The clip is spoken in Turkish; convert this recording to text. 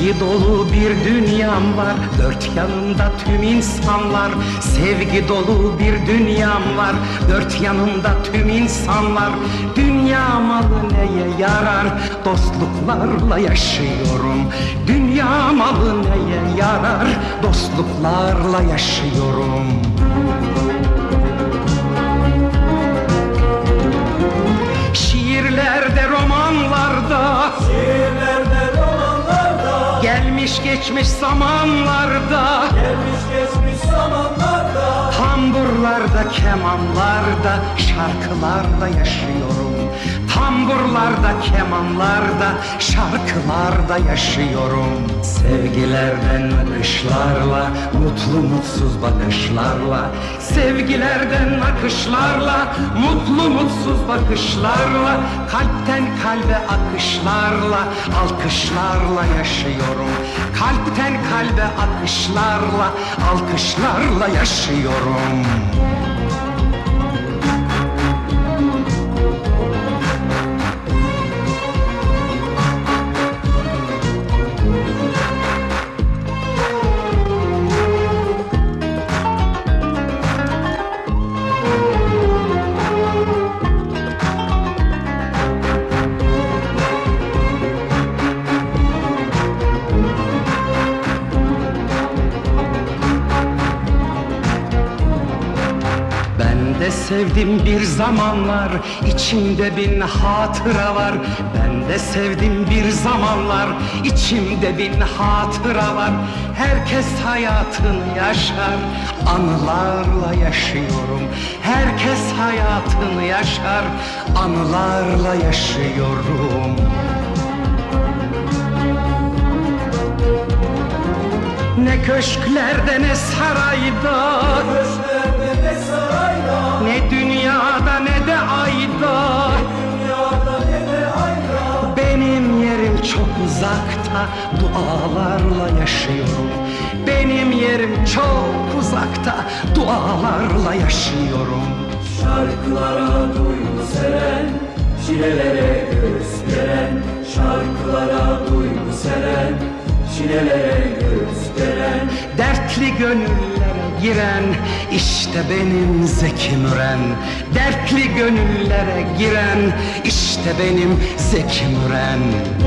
Sevgi dolu bir dünyam var. Dört yanımda tüm insanlar. Sevgi dolu bir dünyam var. Dört yanımda tüm insanlar. Dünya malı neye yarar? Dostluklarla yaşıyorum. Dünya malı neye yarar? Dostluklarla yaşıyorum. Şiirlerde, romanlarda romanlarda, Gelmiş geçmiş zamanlarda. Gelmiş geçmiş zamanlarda. Tamburlarda, kemanlarda, şarkılarda yaşıyorum Tamburlarda, kemanlarda, şarkılarda yaşıyorum. Sevgilerden akışlarla, mutlu mutsuz bakışlarla. Sevgilerden akışlarla, mutlu mutsuz bakışlarla. Kalpten kalbe akışlarla, alkışlarla yaşıyorum. Kalpten kalbe akışlarla, alkışlarla yaşıyorum Ben de sevdim bir zamanlar içimde bin hatıra var. Ben de sevdim bir zamanlar içimde bin hatıra var. Herkes hayatını yaşar anılarla yaşıyorum. Herkes hayatını yaşar anılarla yaşıyorum. Ne köşklerde ne sarayda uzakta Dualarla yaşıyorum Benim yerim çok uzakta Dualarla yaşıyorum Şarkılara duygu seren, çilelere göğüs geren. Şarkılara duygu seren, çilelere göğüs geren. Dertli gönüllere giren işte benim Zeki Müren. Dertli gönüllere giren işte benim Zeki Müren